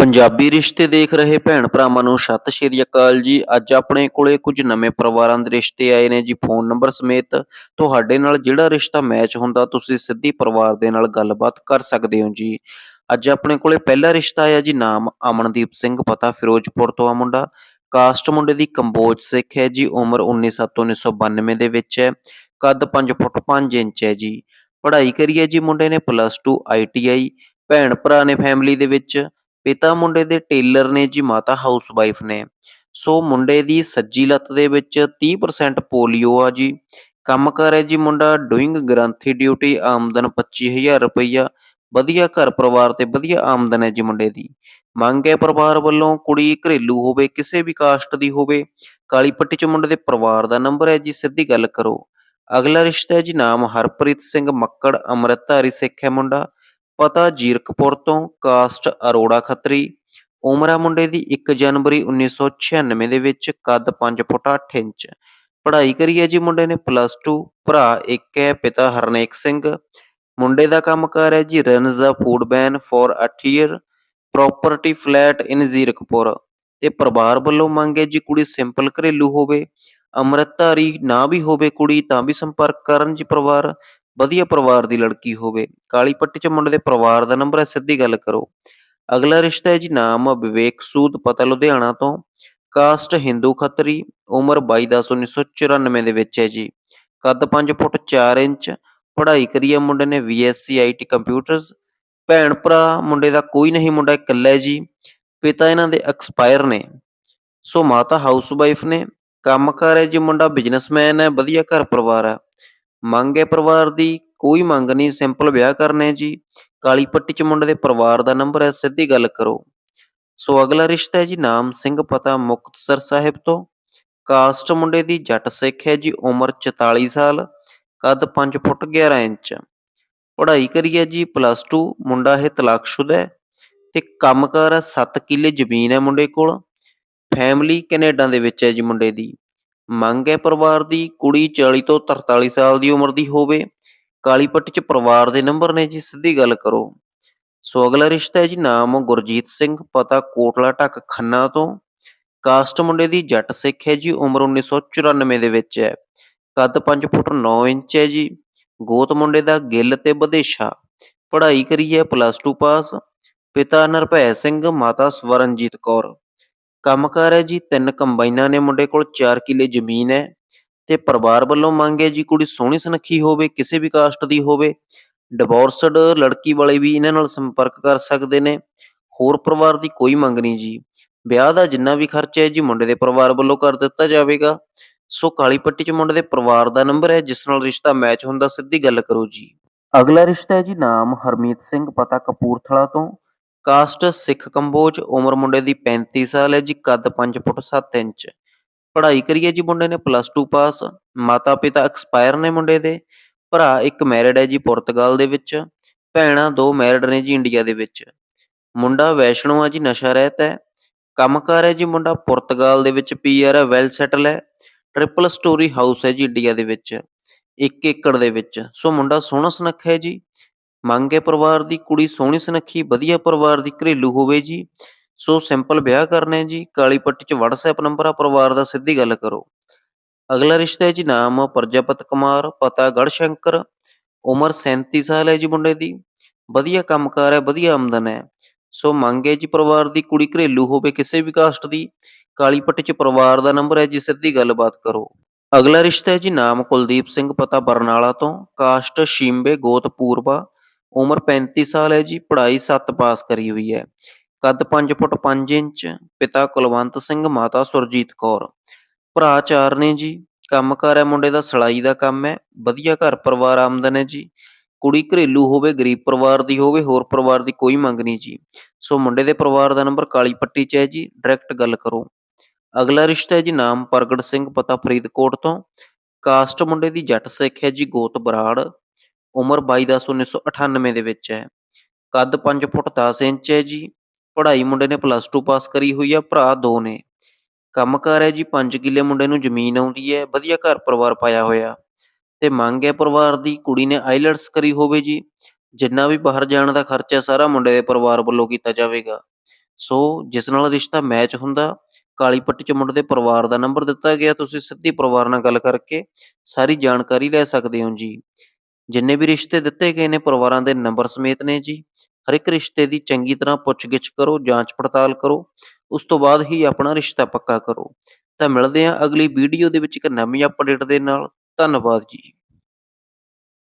ਪੰਜਾਬੀ ਰਿਸ਼ਤੇ ਦੇਖ ਰਹੇ ਭੈਣ ਭਰਾਵਾਂ ਨੂੰ ਸਤਿ ਸ਼੍ਰੀ ਅਕਾਲ ਜੀ। ਅੱਜ ਆਪਣੇ ਕੋਲੇ ਕੁਝ ਨਵੇਂ ਪਰਿਵਾਰਾਂ ਦੇ ਰਿਸ਼ਤੇ ਆਏ ਨੇ ਜੀ। ਫੋਨ ਨੰਬਰ ਸਮੇਤ ਤੁਹਾਡੇ ਨਾਲ ਜਿਹੜਾ ਰਿਸ਼ਤਾ ਮੈਚ ਹੁੰਦਾ, ਤੁਸੀਂ ਸਿੱਧੀ ਪਰਿਵਾਰ ਦੇ ਨਾਲ ਗੱਲਬਾਤ ਕਰ ਸਕਦੇ ਹੋ ਜੀ। ਅੱਜ ਆਪਣੇ ਕੋਲੇ ਪਹਿਲਾ ਰਿਸ਼ਤਾ ਆਇਆ ਜੀ, ਨਾਮ ਅਮਨਦੀਪ ਸਿੰਘ, ਪਤਾ ਫਿਰੋਜ਼ਪੁਰ ਤੋਂ ਆ ਮੁੰਡਾ। ਕਾਸਟ ਮੁੰਡੇ ਦੀ ਕੰਬੋਜ ਸਿੱਖ ਹੈ ਜੀ, ਉਮਰ 197 ਤੋਂ 1992 ਦੇ ਵਿੱਚ ਹੈ। ਕੱਦ 5 ਫੁੱਟ 5 ਇੰਚ ਹੈ ਜੀ। ਪੜ੍ਹਾਈ ਕਰੀ ਹੈ ਜੀ ਮੁੰਡੇ ਨੇ, ਪਲੱਸ 2 ਆਈਟੀਆਈ ਭੈਣ ਭਰਾ ਨੇ ਫੈਮਿਲੀ ਦੇ ਵਿੱਚ। ਪਿਤਾ ਮੁੰਡੇ ਦੇ ਟੇਲਰ ਨੇ ਜੀ, ਮਾਤਾ ਹਾਊਸਵਾਈਫ ਨੇ। ਸੋ ਮੁੰਡੇ ਦੀ ਸੱਜੀ ਲੱਤ ਦੇ ਵਿੱਚ 30% ਪੋਲੀਓ ਆ ਜੀ। ਕੰਮ ਕਰ ਹੈ ਜੀ ਮੁੰਡਾ ਡੂਇੰਗ ਗ੍ਰੰਥੀ ਡਿਊਟੀ ਆਮਦਨ 25000 ਰੁਪਈਆ। ਵਧੀਆ ਘਰ ਪਰਿਵਾਰ ਤੇ ਵਧੀਆ ਆਮਦਨ ਹੈ ਜੀ ਮੁੰਡੇ ਦੀ। ਮੰਗ ਹੈ ਪਰਿਵਾਰ ਵੱਲੋਂ ਕੁੜੀ ਘਰੇਲੂ ਹੋਵੇ, ਕਿਸੇ ਵੀ ਕਾਸਟ ਦੀ ਹੋਵੇ, ਕਾਲੀ ਪੱਟੀ ਚ ਮੁੰਡੇ ਦੇ ਪਰਿਵਾਰ ਦਾ ਨੰਬਰ ਹੈ ਜੀ, ਸਿੱਧੀ ਗੱਲ ਕਰੋ। ਅਗਲਾ ਰਿਸ਼ਤਾ ਹੈ ਜੀ, ਨਾਮ ਹਰਪ੍ਰੀਤ ਸਿੰਘ ਮੱਕੜ, ਅੰਮ੍ਰਿਤਧਾਰੀ ਸਿੱਖ ਹੈ ਮੁੰਡਾ। ਪਤਾ ਜੀਰਕਪੁਰ ਤੋਂ ਕਾਸਟ ਅਰੋੜਾ ਖੱਤਰੀ, ਉਮਰ ਮੁੰਡੇ ਦੀ 1 ਜਨਵਰੀ 1996 ਦੇ ਵਿੱਚ ਕੱਦ 5 ਫੁੱਟ 8 ਇੰਚ। ਪੜ੍ਹਾਈ ਕਰੀ ਹੈ ਜੀ ਮੁੰਡੇ ਨੇ ਪਲੱਸ 2 ਭਰਾ ਇੱਕ ਹੈ, ਪਿਤਾ ਹਰਨੇਕ ਸਿੰਘ। ਮੁੰਡੇ ਦਾ ਕੰਮਕਾਰ ਹੈ ਜੀ runs a food van for 8 year, property flat in Zirakpur. ਤੇ ਪਰਿਵਾਰ ਵੱਲੋਂ ਮੰਗ ਹੈ ਜੀ ਕੁੜੀ ਸਿੰਪਲ ਘਰੇਲੂ ਹੋਵੇ, ਅੰਮ੍ਰਿਤਧਾਰੀ ਨਾ ਵੀ ਹੋਵੇ ਕੁੜੀ ਤਾਂ ਵੀ ਸੰਪਰਕ ਕਰਨ ਜੀ ਪਰਿਵਾਰ। ਵਧੀਆ ਪਰਿਵਾਰ ਦੀ ਲੜਕੀ ਹੋਵੇ, ਕਾਲੀ ਪੱਟੀ ਚ ਮੁੰਡੇ ਦੇ ਪਰਿਵਾਰ ਦਾ ਨੰਬਰ ਹੈ, ਸਿੱਧੀ ਗੱਲ ਕਰੋ। ਅਗਲਾ ਰਿਸ਼ਤਾ ਹੈ ਜੀ ਨਾਮ ਵਿਵੇਕ ਸੂਦ, ਪਤਾ ਲੁਧਿਆਣਾ ਤੋਂ। ਕਾਸਟ ਹਿੰਦੂ ਖੱਤਰੀ, ਉਮਰ 22/1994 ਦੇ ਵਿੱਚ ਹੈ ਜੀ। ਕੱਦ 5 ਫੁੱਟ 4 ਇੰਚ, ਪੜ੍ਹਾਈ ਕਰੀ ਹੈ ਮੁੰਡੇ ਨੇ ਬੀਐਸਸੀ ਆਈਟੀ ਕੰਪਿਊਟਰਸ ਭੈਣ ਭਰਾ, ਮੁੰਡੇ ਦਾ ਕੋਈ ਨਹੀਂ, ਮੁੰਡਾ ਇਕੱਲਾ ਹੈ ਜੀ। ਪਿਤਾ ਇਹਨਾਂ ਦੇ ਐਕਸਪਾਇਰ ਨੇ। ਸੋ ਮਾਤਾ ਹਾਊਸ ਵਾਈਫ ਨੇ ਕੰਮਕਾਰ ਹੈ ਜੀ ਮੁੰਡਾ ਬਿਜ਼ਨਸਮੈਨ ਹੈ, ਵਧੀਆ ਘਰ ਪਰਿਵਾਰ ਹੈ। ਮੰਗ ਹੈ ਪਰਿਵਾਰ ਦੀ, ਕੋਈ ਮੰਗ ਨਹੀਂ ਸਿੰਪਲ ਵਿਆਹ ਕਰਨੇ ਜੀ। ਕਾਲੀ ਪੱਟੀ ਚ ਮੁੰਡੇ ਦੇ ਪਰਿਵਾਰ ਦਾ ਨੰਬਰ ਹੈ, ਸਿੱਧੀ ਗੱਲ ਕਰੋ। ਸੋ ਅਗਲਾ ਰਿਸ਼ਤਾ ਹੈ ਜੀ ਨਾਮ ਸਿੰਘ ਪਤਾ ਮੁਕਤਸਰ ਸਾਹਿਬ ਤੋਂ। ਕਾਸਟ ਮੁੰਡੇ ਦੀ ਜੱਟ ਸਿੱਖ ਹੈ ਜੀ, ਉਮਰ 44 ਸਾਲ, ਕੱਦ 5 ਫੁੱਟ 11 ਇੰਚ। ਪੜ੍ਹਾਈ ਕਰੀ ਹੈ ਜੀ ਪਲੱਸ 2 ਮੁੰਡਾ ਇਹ ਤਲਾਕਸ਼ੁਦਾ ਹੈ। ਤੇ ਕੰਮਕਾਰ ਹੈ 7 ਕਿੱਲੇ ਜ਼ਮੀਨ ਹੈ ਮੁੰਡੇ ਕੋਲ। ਫੈਮਿਲੀ ਕੈਨੇਡਾ ਦੇ ਵਿੱਚ ਹੈ ਜੀ ਮੁੰਡੇ ਦੀ। ਮੰਗ ਹੈ ਪਰਿਵਾਰ ਦੀ, ਕੁੜੀ 40 ਤੋਂ 43 ਸਾਲ ਦੀ ਉਮਰ ਦੀ ਹੋਵੇ। ਕਾਲੀ ਪੱਟੀ ਚ ਪਰਿਵਾਰ ਦੇ ਨੰਬਰ ਨੇ ਜੀ, ਸਿੱਧੀ ਗੱਲ ਕਰੋ। ਸੋ ਅਗਲਾ ਰਿਸ਼ਤਾ ਹੈ ਜੀ, ਨਾਮ ਗੁਰਜੀਤ ਸਿੰਘ, ਪਤਾ ਕੋਟਲਾ ਢੱਕ ਖੰਨਾ ਤੋਂ। ਕਾਸਟ ਮੁੰਡੇ ਦੀ ਜੱਟ ਸਿੱਖ ਹੈ ਜੀ, ਉਮਰ 1994 ਦੇ ਵਿੱਚ ਹੈ। ਕੱਦ 5 ਫੁੱਟ 9 ਇੰਚ ਹੈ ਜੀ। ਗੋਤ ਮੁੰਡੇ ਦਾ ਗਿੱਲ ਤੇ ਵਧੇਸ਼ਾ। ਪੜ੍ਹਾਈ ਕਰੀ ਹੈ ਪਲੱਸ 2 ਪਾਸ ਪਿਤਾ ਨਿਰਭੈ ਸਿੰਘ, ਮਾਤਾ ਸਵਰਨਜੀਤ ਕੌਰ। ਕੰਮਕਾਰ ਹੈ ਜੀ, ਤਿੰਨ ਕੰਬਾਈਨਾਂ ਨੇ ਮੁੰਡੇ ਕੋਲ 4 ਕਿੱਲੇ ਜ਼ਮੀਨ ਹੈ ਤੇ ਪਰਿਵਾਰ ਵੱਲੋਂ ਮੰਗ ਹੈ ਜੀ, ਕੁੜੀ ਸੋਹਣੀ ਸੁਨੱਖੀ ਹੋਵੇ, ਕਿਸੇ ਵੀ ਕਾਸਟ ਦੀ ਹੋਵੇ ਡਿਵੋਰਸਡ ਲੜਕੀ ਵਾਲੇ ਵੀ ਇਹਨਾਂ ਨਾਲ ਸੰਪਰਕ ਕਰ ਸਕਦੇ ਨੇ, ਹੋਰ ਪਰਿਵਾਰ ਦੀ ਕੋਈ ਮੰਗ ਨਹੀਂ ਜੀ। ਵਿਆਹ ਦਾ ਜਿੰਨਾ ਵੀ ਖਰਚਾ ਹੈ ਜੀ, ਮੁੰਡੇ ਦੇ ਪਰਿਵਾਰ ਵੱਲੋਂ ਕਰ ਦਿੱਤਾ ਜਾਵੇਗਾ। ਸੋ ਕਾਲੀ ਪੱਟੀ ਚ ਮੁੰਡੇ ਦੇ ਪਰਿਵਾਰ ਦਾ ਨੰਬਰ ਹੈ, ਜਿਸ ਨਾਲ ਰਿਸ਼ਤਾ ਮੈਚ ਹੁੰਦਾ, ਸਿੱਧੀ ਗੱਲ ਕਰੋ ਜੀ। ਅਗਲਾ ਰਿਸ਼ਤਾ ਹੈ ਜੀ, ਨਾਮ ਹਰਮੀਤ ਸਿੰਘ, ਪਤਾ ਕਪੂਰਥਲਾ ਤੋਂ। ਕਾਸਟ ਸਿੱਖ ਕੰਬੋਜ, ਉਮਰ ਮੁੰਡੇ ਦੀ 35 ਸਾਲ ਹੈ ਜੀ, ਕੱਦ 5 ਫੁੱਟ 7 ਇੰਚ। ਪੜ੍ਹਾਈ ਕਰੀਏ ਜੀ ਮੁੰਡੇ ਨੇ ਪਲੱਸ 2 ਪਾਸ ਮਾਤਾ ਪਿਤਾ ਐਕਸਪਾਇਰ ਨੇ ਮੁੰਡੇ ਦੇ। ਭਰਾ ਇੱਕ ਮੈਰਿਡ ਹੈ ਜੀ ਪੁਰਤਗਾਲ ਦੇ ਵਿੱਚ, ਭੈਣਾਂ ਦੋ ਮੈਰਿਡ ਨੇ ਜੀ ਇੰਡੀਆ ਦੇ ਵਿੱਚ। ਮੁੰਡਾ ਵੈਸ਼ਨੋ ਆ ਜੀ, ਨਸ਼ਾ ਰਹਿਤ ਹੈ। ਕੰਮਕਾਰ ਹੈ ਜੀ ਮੁੰਡਾ ਪੁਰਤਗਾਲ ਦੇ ਵਿੱਚ ਪੀਆਰ ਹੈ ਵੈਲ ਸੈਟਲ ਹੈ। ਟ੍ਰਿਪਲ ਸਟੋਰੀ ਹਾਊਸ ਹੈ ਜੀ ਇੰਡੀਆ ਦੇ ਵਿੱਚ 1 ਏਕੜ ਦੇ ਵਿੱਚ। ਸੋ ਮੁੰਡਾ ਸੋਹਣਾ ਸੁਨੱਖਾ ਹੈ ਜੀ। ਮੰਗ ਹੈ ਪਰਿਵਾਰ ਦੀ ਕੁੜੀ ਸੋਹਣੀ ਸੁਨੱਖੀ, ਵਧੀਆ ਪਰਿਵਾਰ ਦੀ ਘਰੇਲੂ ਹੋਵੇ ਜੀ। ਸੋ ਸਿੰਪਲ ਵਿਆਹ ਕਰਨੇ ਜੀ। ਕਾਲੀ ਪੱਟੀ ਚ WhatsApp ਨੰਬਰ ਆ, ਪਰਿਵਾਰ ਦਾ ਸਿੱਧੀ ਗੱਲ ਕਰੋ। ਅਗਲਾ ਰਿਸ਼ਤਾ ਹੈ ਜੀ, ਨਾਮ ਪ੍ਰਜਾਪਤ ਕੁਮਾਰ, ਪਤਾ ਗੜਸ਼ੰਕਰ। ਉਮਰ 37 ਸਾਲ ਹੈ ਜੀ ਮੁੰਡੇ ਦੀ। ਵਧੀਆ ਕੰਮਕਾਰ ਹੈ, ਵਧੀਆ ਆਮਦਨ ਹੈ। ਸੋ ਮੰਗ ਹੈ ਜੀ ਪਰਿਵਾਰ ਦੀ ਕੁੜੀ ਘਰੇਲੂ ਹੋਵੇ ਕਿਸੇ ਵੀ ਕਾਸਟ ਦੀ। ਕਾਲੀ ਪੱਟੀ ਚ ਪਰਿਵਾਰ ਦਾ ਨੰਬਰ ਹੈ ਜੀ, ਸਿੱਧੀ ਗੱਲਬਾਤ ਕਰੋ। ਅਗਲਾ ਰਿਸ਼ਤਾ ਹੈ ਜੀ, ਨਾਮ ਕੁਲਦੀਪ ਸਿੰਘ, ਪਤਾ ਬਰਨਾਲਾ ਤੋਂ। ਕਾਸਟ ਸ਼ੀਂਬੇ ਗੋਤ ਪੂਰਬਾ ਉਮਰ 35 ਸਾਲ ਹੈ ਜੀ, ਪੜ੍ਹਾਈ 7 ਪਾਸ ਕਰੀ ਹੋਈ ਹੈ। ਕੱਦ 5 ਫੁੱਟ 5 ਇੰਚ, ਪਿਤਾ ਕੁਲਵੰਤ ਸਿੰਘ, ਮਾਤਾ ਸੁਰਜੀਤ ਕੌਰ। ਭਰਾ ਚਾਰ ਨੇ ਜੀ, ਕੰਮਕਾਰ ਹੈ ਮੁੰਡੇ ਦਾ, ਸਲਾਈ ਦਾ ਕੰਮ ਹੈ, ਵਧੀਆ ਘਰ ਪਰਿਵਾਰ ਆਮਦਨ ਹੈ ਜੀ। ਕੁੜੀ ਘਰੇਲੂ ਹੋਵੇ, ਗਰੀਬ ਪਰਿਵਾਰ ਦੀ ਹੋਵੇ, ਹੋਰ ਪਰਿਵਾਰ ਦੀ ਕੋਈ ਮੰਗ ਨਹੀਂ ਜੀ। ਸੋ ਮੁੰਡੇ ਦੇ ਪਰਿਵਾਰ ਦਾ ਨੰਬਰ ਕਾਲੀ ਪੱਟੀ 'ਚ ਹੈ ਜੀ, ਡਾਇਰੈਕਟ ਗੱਲ ਕਰੋ। ਅਗਲਾ ਰਿਸ਼ਤਾ ਹੈ ਜੀ, ਨਾਮ ਪ੍ਰਗਟ ਸਿੰਘ, ਪਤਾ ਫਰੀਦਕੋਟ ਤੋਂ। ਕਾਸਟ ਮੁੰਡੇ ਦੀ ਜੱਟ ਸਿੱਖ ਹੈ ਜੀ, ਗੋਤ ਬਰਾੜ। ਉਮਰ 22/10/1998 ਦੇ ਵਿੱਚ ਹੈ। ਕੱਦ 5 ਫੁੱਟ 10 ਇੰਚ ਹੈ ਜੀ। ਪੜ੍ਹਾਈ ਮੁੰਡੇ ਨੇ ਪਲੱਸ 2 ਪਾਸ ਕਰੀ ਹੋਈ ਆ, ਭਰਾ ਦੋ ਨੇ। ਕੰਮਕਾਰ ਹੈ ਜੀ 5 ਕਿੱਲੇ ਮੁੰਡੇ ਨੂੰ ਜ਼ਮੀਨ ਆਉਂਦੀ ਹੈ, ਵਧੀਆ ਘਰ ਪਰਿਵਾਰ ਪਾਇਆ ਹੋਇਆ। ਤੇ ਮੰਗ ਹੈ ਪਰਿਵਾਰ ਦੀ ਕੁੜੀ ਨੇ ਆਈਲੈਟਸ ਕਰੀ ਹੋਵੇ ਜੀ। ਜਿੰਨਾ ਵੀ ਬਾਹਰ ਜਾਣ ਦਾ ਖਰਚਾ ਸਾਰਾ ਮੁੰਡੇ ਦੇ ਪਰਿਵਾਰ ਵੱਲੋਂ ਕੀਤਾ ਜਾਵੇਗਾ। ਸੋ ਜਿਸ ਨਾਲ ਰਿਸ਼ਤਾ ਮੈਚ ਹੁੰਦਾ, ਕਾਲੀ ਪੱਟੀ 'ਚ ਮੁੰਡੇ ਦੇ ਪਰਿਵਾਰ ਦਾ ਨੰਬਰ ਦਿੱਤਾ ਗਿਆ, ਤੁਸੀਂ ਸਿੱਧੀ ਪਰਿਵਾਰ ਨਾਲ ਗੱਲ ਕਰਕੇ ਸਾਰੀ ਜਾਣਕਾਰੀ ਲੈ ਸਕਦੇ ਹੋ ਜੀ। ਜਿੰਨੇ ਵੀ ਰਿਸ਼ਤੇ ਦਿੱਤੇ ਗਏ ਨੇ ਪਰਿਵਾਰਾਂ ਦੇ ਨੰਬਰ ਸਮੇਤ ਨੇ ਜੀ। ਹਰ ਇੱਕ ਰਿਸ਼ਤੇ ਦੀ ਚੰਗੀ ਤਰ੍ਹਾਂ ਪੁੱਛਗਿੱਛ ਕਰੋ, ਜਾਂਚ ਪੜਤਾਲ ਕਰੋ, ਉਸ ਤੋਂ ਬਾਅਦ ਹੀ ਆਪਣਾ ਰਿਸ਼ਤਾ ਪੱਕਾ ਕਰੋ। ਤਾਂ ਮਿਲਦੇ ਹਾਂ ਅਗਲੀ ਵੀਡੀਓ ਦੇ ਵਿੱਚ ਇੱਕ ਨਵੀਂ ਅਪਡੇਟ ਦੇ ਨਾਲ। ਧੰਨਵਾਦ ਜੀ।